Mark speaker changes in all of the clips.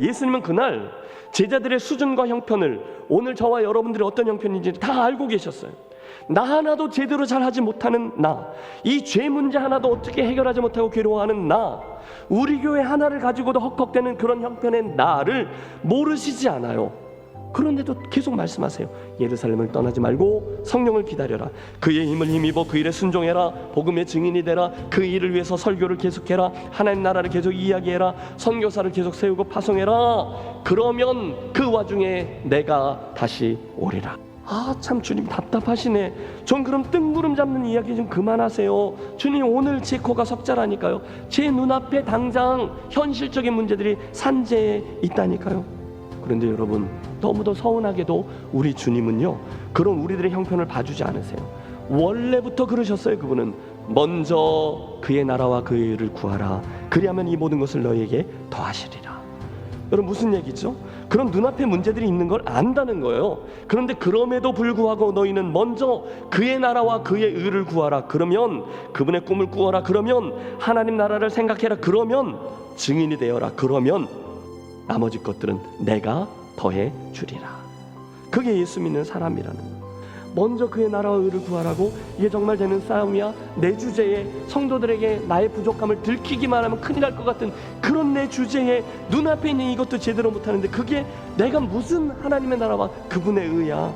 Speaker 1: 예수님은 그날 제자들의 수준과 형편을 오늘 저와 여러분들이 어떤 형편인지 다 알고 계셨어요. 나 하나도 제대로 잘 하지 못하는 나, 이 죄 문제 하나도 어떻게 해결하지 못하고 괴로워하는 나, 우리 교회 하나를 가지고도 헉헉대는 그런 형편의 나를 모르시지 않아요. 그런데도 계속 말씀하세요. 예루살렘을 떠나지 말고 성령을 기다려라. 그의 힘을 힘입어 그 일에 순종해라. 복음의 증인이 되라. 그 일을 위해서 설교를 계속해라. 하나님 나라를 계속 이야기해라. 선교사를 계속 세우고 파송해라. 그러면 그 와중에 내가 다시 오리라. 아 참 주님 답답하시네. 좀 그럼 뜬구름 잡는 이야기 좀 그만하세요. 주님 오늘 제 코가 석자라니까요. 제 눈앞에 당장 현실적인 문제들이 산재에 있다니까요. 그런데 여러분 너무도 서운하게도 우리 주님은요 그런 우리들의 형편을 봐주지 않으세요. 원래부터 그러셨어요. 그분은 먼저 그의 나라와 그의 일을 구하라. 그리하면 이 모든 것을 너희에게 더하시리라. 여러분 무슨 얘기죠? 그런 눈앞에 문제들이 있는 걸 안다는 거예요. 그런데 그럼에도 불구하고 너희는 먼저 그의 나라와 그의 의를 구하라. 그러면 그분의 꿈을 꾸어라. 그러면 하나님 나라를 생각해라. 그러면 증인이 되어라. 그러면 나머지 것들은 내가 더해 주리라. 그게 예수 믿는 사람이라는 거예요. 먼저 그의 나라와 의를 구하라고 이게 정말 되는 싸움이야 내 주제에 성도들에게 나의 부족함을 들키기만 하면 큰일 날 것 같은 그런 내 주제에 눈앞에 있는 이것도 제대로 못하는데 그게 내가 무슨 하나님의 나라와 그분의 의야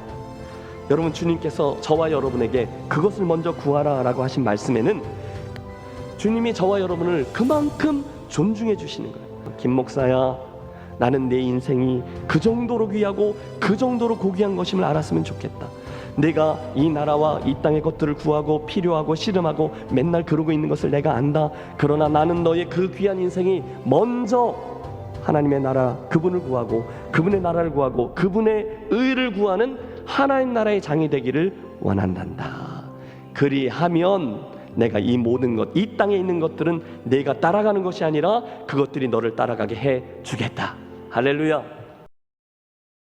Speaker 1: 여러분 주님께서 저와 여러분에게 그것을 먼저 구하라라고 하신 말씀에는 주님이 저와 여러분을 그만큼 존중해 주시는 거예요 김 목사야 나는 내 인생이 그 정도로 귀하고 그 정도로 고귀한 것임을 알았으면 좋겠다. 내가 이 나라와 이 땅의 것들을 구하고 필요하고 씨름하고 맨날 그러고 있는 것을 내가 안다. 그러나 나는 너의 그 귀한 인생이 먼저 하나님의 나라 그분을 구하고 그분의 나라를 구하고 그분의 의를 구하는 하나님 나라의 장이 되기를 원한단다. 그리하면 내가 이 모든 것, 이 땅에 있는 것들은 내가 따라가는 것이 아니라 그것들이 너를 따라가게 해 주겠다. 할렐루야.